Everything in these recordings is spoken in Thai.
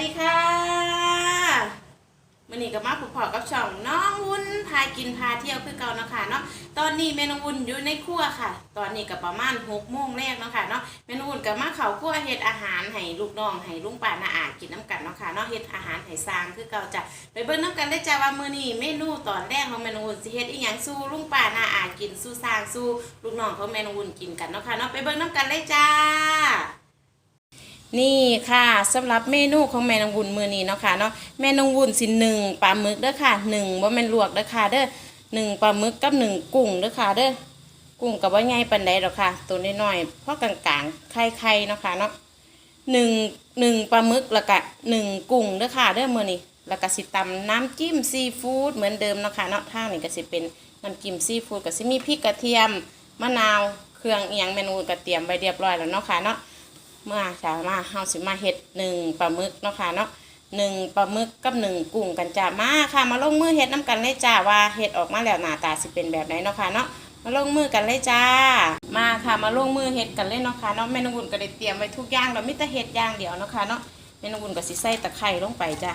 ดีค่ะมื่นี่กับมาผูกพอกับช่องน้องวุ้นพากินพาเที่ยวคือเก่าเนาะค่ะเนาะตอนนี้เมนูวุ้นอยู่ในครัวค่ะ ตอนนี้กับประมาณหกโมงแรกเนาะค่ะเนาะเมนูวุ้นกับมาเข่าครัวเฮ็ดอาหารให้ลูกน้องให้ลุงป่านาอากินน้ำกันเนาะค่ะเนาะเฮ็ดอาหารให้ซางคือเก่าจะไปเบิ้งน้ำกันได้จ้าว่ามือนี่เมนูตอนแรกของเมนูวุ้นสิเฮ็ดอีหยังสู้ลุงป่านาอากินสู้ซางสู้ลูกน้องของเมนูวุ้นกินกันเนาะค่ะเนาะไปเบิ้งน้ำกันได้จ้า นี่ค่ะสำหรับเมนูของแม่นางวุ้นมือนี้เนาะค่ะเนาะแม่นางวุ้นสิหนึ่งปลาหมึกเด้อค่ะหนึ่งว่าแม่นลวกเด้อค่ะเด้อหนึ่งปลาหมึกกับหนึ่งกุ้งเด้อค่ะเด้อกุ้งกับว่าใหญ่ปานใดหรอกค่ะ ตัวน้อยๆเพราะกลางๆไข่ๆเนาะค่ะเนาะหนึ่งหนึ่งปลาหมึกแล้วก็หนึ่งกุ้งเด้อค่ะเด้อมือนี้แล้วก็สิตำน้ำจิ้มซีฟู้ดเหมือนเดิมเนาะค่ะเนาะทางนี้ก็สิเป็นน้ำจิ้มซีฟู้ดก็สิมีพริกกระเทียมมะนาวเครื่องเอียงเมนูก็เตรียมไว้เรียบร้อยแล้วเนาะค่ะเนาะ เมื่อสามาเฮาสิมาเฮ็ดหนึ่งปลาหมึกเนาะค่ะเนาะหนึ่งปลาหมึกกับหนึ่งกุ้งกันจ้ามาค่ะมาลงมือเฮ็ดน้ำกันเลยจ้าว่าเฮ็ดออกมาแล้วหน้าตาสิเป็นแบบไหนเนาะค่ะเนาะมาลงมือกันเลยจ้า มาค่ะมาลงมือเฮ็ดกันเลยเนาะค่ะเนาะแม่นองบุญก็ได้เตรียมไว้ทุกอย่างแล้วมีแต่เฮ็ดอย่างเดียวเนาะค่ะเนาะแม่นองบุญก็สิใส่ตะไคร้ลงไปจ้า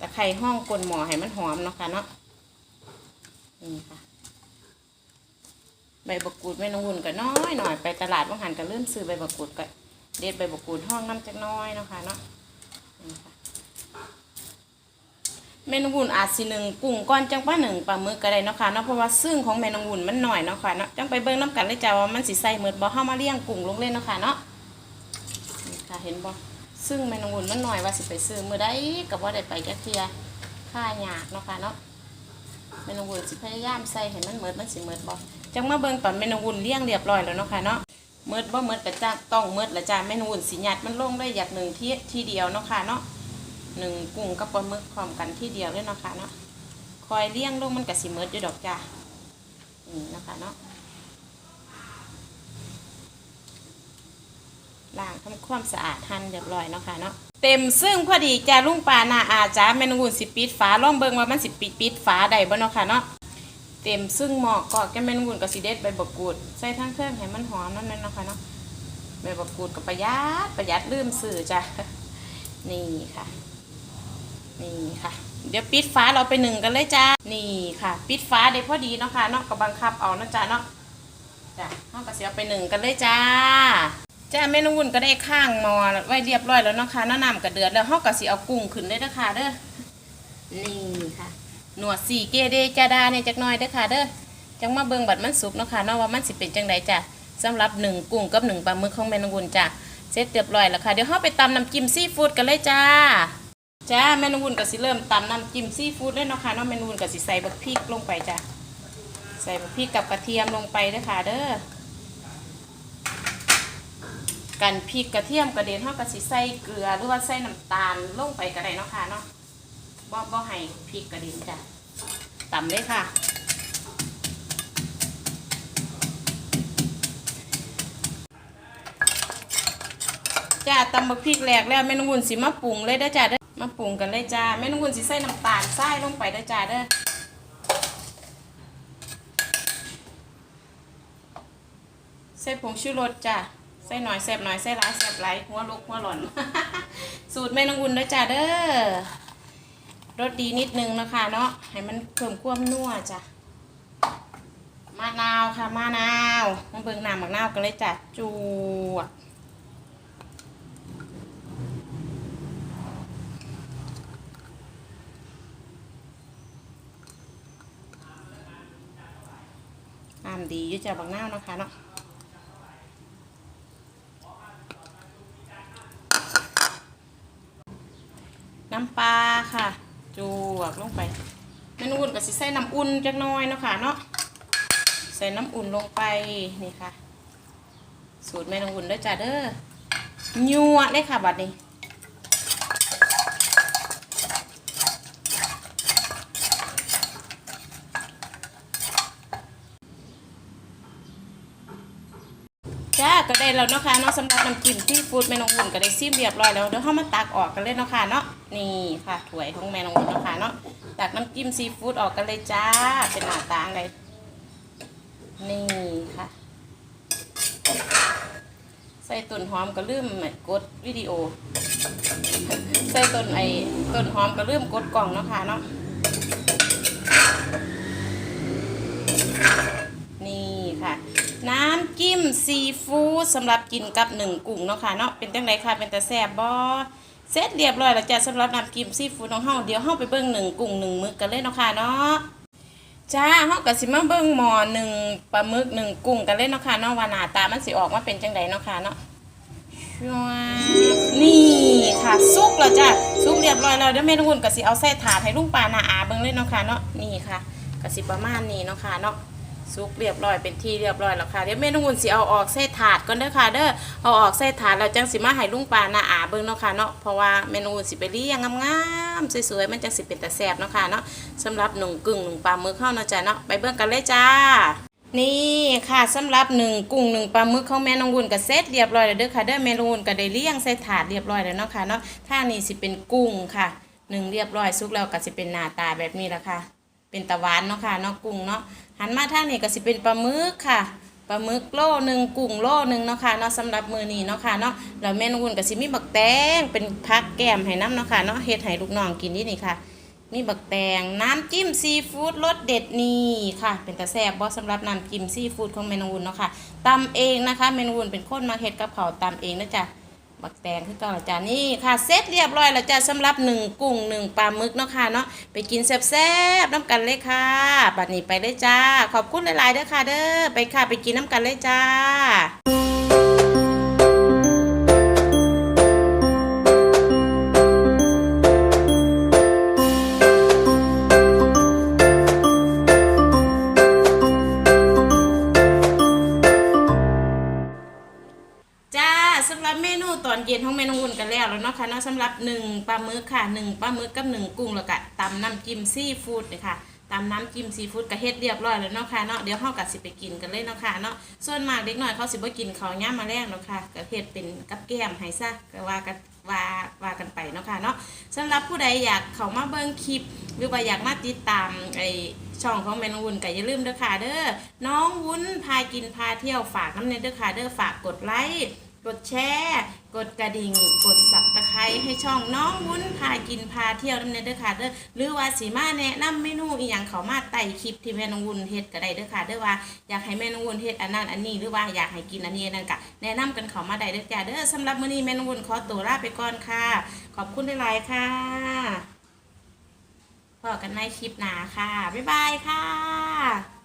ตะไคร้ห้องกลนหมอให้มันหอมเนาะค่ะเนาะนี่ค่ะใบบักกูดแม่นองบุญก็น้อยหน่อยไปตลาดว่างหันก็เริ่มซื้อใบบักกูดก็ เด็ดใบบกูดห้องน้ำจักน้อยเนาะค่ะเนาะเมนูวุ่นอาจสิหนึ่งกุ้งก้อนจังป้าหนึ่งปลาหมึกก็ได้เนาะค่ะเนาะเพราะว่าซึ่งของเมนูวุ่นมันหน่อยเนาะค่ะเนาะจังไปเบิ่งน้ำกันเลยจ้าว่ามันสิใส่เมือบ่เฮามาเลี้ยงกุ้งลงเล่นเนาะค่ะเนาะนี่ค่ะเห็นบ่ซึ่งเมนูวุ่นมันหน่อยว่าสิไปซื้อมื้อใดก็บ่ได้ไปจักเทียค่ายากเนาะค่ะเนาะเมนูวุ่นสิพยายามใส่ให้มันเหมือนมันสิเหมือนบ่จังมาเบิ่งตอนเมนูวุ่นเลี้ยงเรียบร้อยแล้วเนาะค่ะเนาะ เมืดบ่เมืดแต่จ้าต้องเมืดละจ้าแม่นวุ่นสิหยัดมันลงได้อยากหนึ่งที่ทีเดียวเนาะค่ะเนาะหนึ่งกุ้งกับปลาหมึกพร้อมกันที่เดียวเลยเนาะค่ะเนาะคอยเลี้ยงลงมันก็สิเมืดอยู่ดอกจ้านี่เนาะคะเนาะล้างทำความสะอาดหั่นเรียบร้อยเนาะค่ะเนาะเต็มซึ่งพอดีจ้าลุงปานาอาจ้าแม่นวุ่นสิปิดฝาล่องเบิงว่ามันสิปิดปิดฝาได้บ่เนาะค่ะเนาะ เต็มซึ่งหมอกก็แกแม่นวุ่นกับสีเด็ดใบบักกูดใส่ทั้งเครื่องให้มันหอมนั่นนั่นนะคะเนาะใบบักกูดกับประหยัดประหยัดลืมสื่อจ้ะนี่ค่ะ นี่ค่ะ เดี๋ยวปิดฟ้าเราไปหนึ่งกันเลยจ้านี่ค่ะ ปิดฟ้าได้พอดีเนาะค่ะเนาะก็บังคับเอานะจ้าเนาะจ้ะห้องกระเสียไปหนึ่งกันเลยจ้าจ้าแม่นวุ่นก็ได้ข้างมอไว้เรียบร้อยแล้วเนาะค่ะน้ำน้ำกระเดือดแล้วห้องกระเสียเอากุ้งขึ้นเลยนะคะเด้อนี่ค่ะ หนวดสีเกเดจาดาเนี่ยจักน่อยเด้อค่ะเด้อจังมาเบิ่งบัดมันสุกเนาะค่ะเนาะว่ามันสิเป็นจังไดจ้ะสำหรับหนึ่งกุ้งกับหนึ่งปลาหมึกของแม่นงวุนจ้ะเสร็จเรียบร้อยแล้วค่ะเดี๋ยวเฮาไปตำน้ำจิ้มซีฟู้ดกันเลยจ้าจ้าแม่นงวุนก็สิเริ่มตำน้ำจิ้มซีฟู้ดเลยเนาะค่ะเนาะแม่นงวุนก็สิใส่บักพริกลงไปจ้ะใส่บักพริกกับกระเทียมลงไปเด้อค่ะเด้อกันพริกกระเทียมกระเด็นเฮาก็สิใส่เกลือหรือว่าใส่น้ำตาลลงไปก็ได้เนาะค่ะเนาะ บ่บ่ให้พริกกระเด็นจ้ะต่ำเลยค่ะจ้าตำบักพริกแหลกแล้วแม่นองวุ้นสิมาปรุงเลยเด้อจ้าเด้อมาปรุงกันเลยจ้าแม่นองวุ้นสิใส่น้ำตาลทรายลงไปเด้อจ้าเด้อใส่ผงชูรสจ้าใส่หน่อยแซ่บหน่อยใส่หลายแซ่บหลายหัวลุกหัวหล่นสูตรแม่นองวุ้นเด้อจ้าเด้อ รสดีนิดนึงนะคะเนาะให้มันเพิ่มความนัวจ้ะมะนาวค่ะมะนาวมาเบิ่งน้ำมะนาวกันเลยจ้ะจูวดน้ำดีอยู่จ้ะบักนาวนะคะเนาะน้ำปลาค่ะ จวกลงไปแม่นอุ่นก็สิใส่น้ำอุ่นจักน้อยเนาะค่ะเนาะใส่น้ำอุ่นลงไปนี่ค่ะ สูตรแม่นอุ่นด้อจ้าเด้อยัวเลยค่ะบัดนี้จ้าก็ได้แล้วเนาะค่ะเนาะสำหรับน้ำจิ้มที่ฟูดแม่นองอุ่นก็ได้ซิมเรียบร้อยแล้วเดี๋ยวเรามาตักออกกันเลยเนาะค่ะเนาะ นี่ค่ะถ้วยของแม่น้องมนนะคะเนาะตักน้ำจิ้มซีฟู้ดออกกันเลยจ้า เป็นหน้าตาอะไรนี่ค่ะ ใส่ต้นหอมก็ลืมกดวิดีโอ ใส่ต้นไอ้ต้นหอมก็ลืมกดกล่องนะคะเนาะนี่ค่ะ น้ำจิ้มซีฟู้ดสำหรับกินกับหนึ่งกุ้งเนาะค่ะเนาะเป็นตังไรค่ะเป็นแต่แซ่บบอ เสร็จเรียบร้อยแล้วจ้ะสำหรับน้ำจิ้มซีฟู้ดของเฮาเดี๋ยวเฮาไปเบิ่งหนึ่งกุ้งหนึ่งมึกกันเลยเนาะค่ะเนาะจ้าเฮาก็สิมาเบิ่งหม้อหนึ่งปลาหมึกหนึ่งกุ้งกันเลยเนาะค่ะเนาะว่าหน้าตามันสิออกมาเป็นจังไดเนาะค่ะเนาะชัวนี่ค่ะสุกแล้วจ้ะสุกเรียบร้อยแล้วเดี๋ยวแม่นุ่นก็สิเอาใส่ถาดให้ลุงปาหน้าอาเบิ่งเลยเนาะค่ะเนาะนี่ค่ะก็สิประมาณนี้เนาะค่ะเนาะ ซุกเรียบร้อยเป็นที่เรียบร้อยแล้วค่ะเดี๋ยวเมนูอุ่นสิเอาออกใส่ถาดก่อนเด้อค่ะเด้อเอาออกใส่ถาดแล้วจังสิมาให้ลุงปาหน้าอาเบิ่งเนาะค่ะเนาะเพราะว่าเมนูอุ่นสิไปเลี้ยงงามๆสวยๆมันจังสิเป็นตาแซ่บเนาะค่ะเนาะสำหรับหนุ่งกึ่งหนุ่งปลาหมึกเข้าเนาะจ้ะเนาะไปเบิ่งกันเลยจ้านี่ค่ะสำหรับหนึ่งกุ้งหนึ่งปลาหมึกของแม่นองวุ่นก็เสร็จเรียบร้อยแล้วเด้อค่ะเด้อแม่นองวุ่นก็ได้เลี้ยงใส่ถาดเรียบร้อยแล้วเนาะค่ะเนาะถ้านี่สิเป็นกุ้งค่ะหนึ่งเรียบร้อยสุกแล้วก็สิเป็นหน้าตาแบบนี้ละค่ะ เป็นตะวันเนาะค่ะเนาะกุ้งเนาะ หันมาท่านี้ก็สิเป็นปลาหมึกค่ะปลาหมึกโลหนึ่งกุ้งโลหนึ่งเนาะค่ะเนาะสำหรับมือนี้เนาะค่ะเนาะแล้วแม่นวุ่นก็สิมีบักแตงเป็นพักแก้มให้น้ำเนาะค่ะเนาะเฮ็ดให้ลูกน้องกินนี่นี่ค่ะ มีบักแตงน้ำจิ้มซีฟู้ดรสเด็ดนี่ค่ะ เป็นตะแซ่บบอสำหรับน้ำจิ้มซีฟู้ดของเมนูวุ่นเนาะค่ะตำเองนะคะเมนูวุ่นเป็นคนมาเฮ็ดกับเขาตำเองนะจ๊ะ บักแตงคือเก่าและจ้านี่ค่ะเสร็จเรียบร้อยแล้วจ้าสำหรับหนึ่งกุ้งหนึ่งปลาหมึกเนาะค่ะเนาะไปกินแซ่บๆน้ำกันเลยค่ะบัดนี้ไปเลยจ้า ขอบคุณหลายๆเด้อค่ะเด้อไปค่ะไปกินน้ำกันเลยจ้าะค่ะเนาะสำหรับหนึ่งปลาหมึกค่ะหนึ่งปลาหมึกกับหนึ่งกุ้งแล้วก็ตำน้ำจิ้มซีฟู้ดเลยค่ะตำน้ำจิ้มซีฟู้ดก็เฮ็ดเรียบร้อยแล้วเนาะค่ะเนาะเดี๋ยวเฮาก็สิไปกินกันเลยเนาะค่ะเนาะส่วนมากเด็กน้อยเขาสิบ่กินข้าวย่ามมาแรงเนาะค่ะก็เฮ็ดเป็นกับแก้มให้ซะก็ว่ากันว่าว่ากันไปเนาะค่ะเนาะสำหรับผู้ใดอยากเข้ามาเบิ่งคลิป หรือว่าอยากมาติดตามไอช่องของแมนวุ้นก็อย่าลืมเด้อค่ะเด้อน้องวุ้นพากินพาเที่ยวฝากน้ำเนเด้อค่ะเด้อฝากกดไลค์กดแชร์ กดกระดิ่ง กดสับตะ ครให้ช่องน้องวุ้นพากินพาเที่ยวน้ำเนยเด้อค่ะเด้อหรือว่าสีมาแนะนำเมนูอีหยังเขามาไต่คลิปที่แม่นองวุ้นเฮ็ดก็ได้เด้อค่ะเด้อว่าอยากให้แม่นองวุ้นเฮ็ดอันนั้นอันนี้หรือว่าอยากให้กินอันนี้นั่นก็แนะนำกันเขามาได้เด้อจ้าเด้อสำหรับมื้อนี้แม่นองวุ้นขอตัวลาไปก่อนค่ะ ขอบคุณหลายๆค่ะพบกันในคลิปหน้าค่ะบ๊ายบายค่ะ